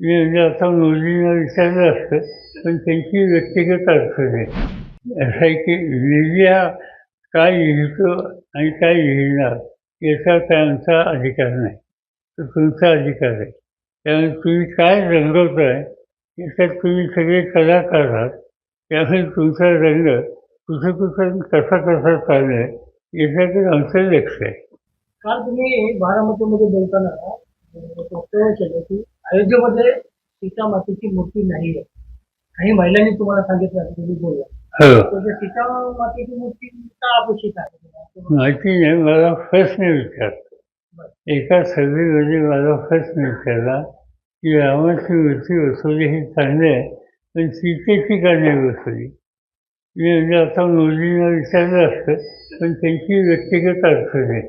मी म्हणजे आता मोदींना विचारलं असतं पण त्यांची व्यक्तिगत अडचण आहे असं आहे की मीडिया काय लिहितो आणि काय लिहिणार याचा त्यांचा अधिकार नाही. तो तुमचा अधिकार आहे. त्यामुळे तुम्ही काय रंगवताय याच्यात तुम्ही सगळे कलाकार आहात. त्यामुळे तुमचा रंग कुठं कुठं कसा कसा चाललाय याच्याकडे आमचं लक्ष आहे. काल तुम्ही बारामतीमध्ये बोलताना वक्तव्य केलं की अयोध्येमध्ये सीता मातेची मूर्ती नाही आहे काही महिलांनी तुम्हाला सांगितलं असं तुम्ही बोलला. हो. तर सीता मातेची मूर्ती का अपेक्षित आहे? माहिती नाही मला प्रश्न विचारतो. एका सर्वेमध्ये मला प्रश्न विचारला की रामाची मूर्ती बसवली ही चांगली आहे पण सीतेची का नाही बसवली मी म्हणजे आता मोदींना विचारलं असतं पण त्यांची व्यक्तिगत अडचण आहे.